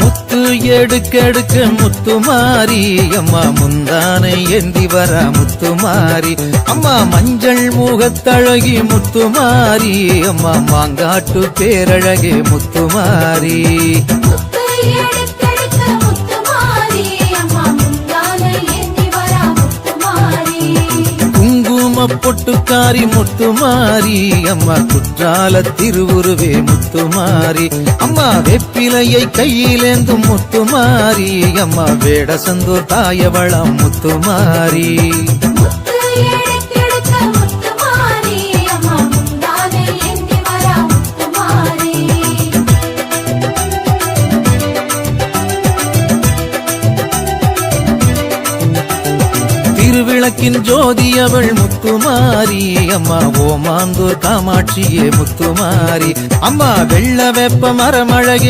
முத்து எடுக்கெடுக்க முத்து மாறி அம்மா முந்தானை ஏந்தி வர முத்து மாறி அம்மா மஞ்சள் முகத்தழகி முத்து மாறி அம்மா மாங்காட்டு பேரழகே முத்து மாறி. பொட்டுக்காரி முத்துமாரி அம்மா குற்றால திருவுருவே முத்துமாரி. அம்மா வெப்பிலையை கையிலேந்தும் முத்துமாரி அம்மா வேடசந்தூர் தாயவளம் முத்துமாரி. திருவிளக்கின் ஜோதி அவள் முத்துமாரி. அம்மா ஓமாந்தூர் காமாட்சியே முத்துமாரி. அம்மா வெள்ள வெப்ப மரமழகே